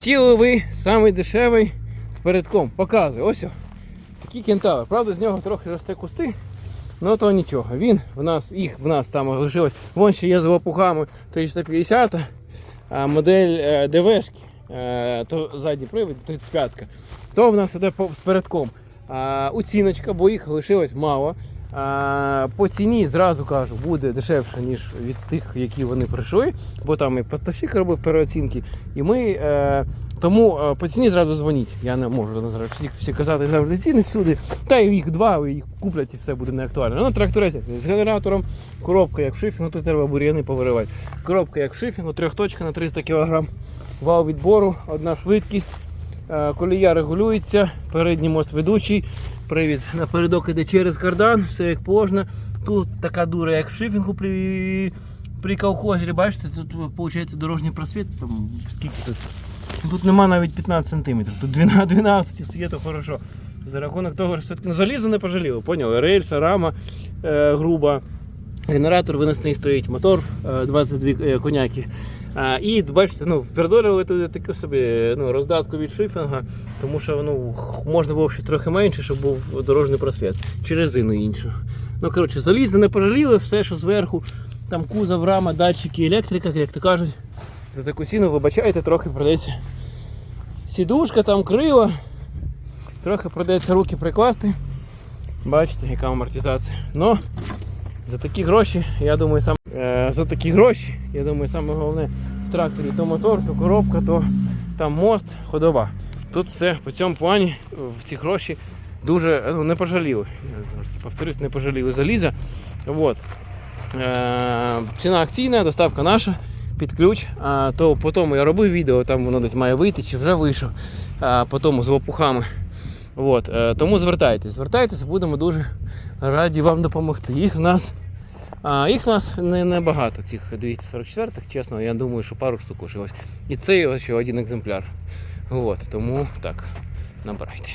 Тіло ви самий дешевий з передком. Показує. Ось. о. Такий кентавр. Правда, з нього трохи росте кусти. Ну то нічого. Він в нас, їх в нас там лишилось. Вон ще є з лопухами 350, а модель е, ДВшки, е, то задній привід 35-ка. То в нас іде з передком. А, оціночка, бо їх лишилось мало. По ціні зразу кажу, буде дешевше, ніж від тих, які вони прийшли, бо там і поставщик робив переоцінки. І ми е, тому е, по ціні зразу дзвоніть. Я не можу зараз всі, всі казати завжди ціни всюди. Та й їх два, їх куплять і все буде не актуально. Ну, тракторець з генератором, коробка як в шифінгу, тут треба бур'яни повиривати. Коробка як в шифінгу, трьохточка на 300 кг. Вал відбору, одна швидкість. Е, Колія регулюється, передній мост ведучий, привід напередок іде через кардан, все як можна. Тут така дура, як в шифінгу при, при колхозі, бачите, тут виходить дорожній просвіт, там скільки тут. Тут нема навіть 15 см, тут 12, 12 все то хорошо. За рахунок того, що все-таки ну, залізо не пожаліло, поняли? Рельса, рама е, груба, генератор виносний стоїть, мотор е, 22 е, коняки. А, і бачите, ну, впердолювали туди таку собі ну, роздатку від шифінга, тому що ну, можна було щось трохи менше, щоб був дорожній просвіт, чи резину іншу. Ну, коротше, залізо не пожаліли, все, що зверху, там кузов, рама, датчики, електрика, як то кажуть. За таку ціну, вибачайте, трохи придеться. Сідушка, там крила. Трохи придеться руки прикласти. Бачите, яка амортизація. Но за такі гроші, я думаю, сам, е, за такі гроші, я думаю, саме головне в тракторі то мотор, то коробка, то там мост, ходова. Тут все по цьому плані в ці гроші дуже ну, не пожаліли. Повторюсь, не пожаліли заліза. От. Е, ціна акційна, доставка наша під ключ. А, то по тому я робив відео, там воно десь має вийти, чи вже вийшов. А, по тому з лопухами. От, е, тому звертайтесь, звертайтесь, будемо дуже раді вам допомогти. Їх в нас, а, їх в нас не, не багато, цих 244-х, чесно, я думаю, що пару штук лишилось. І це ще один екземпляр. От, тому так, набирайте.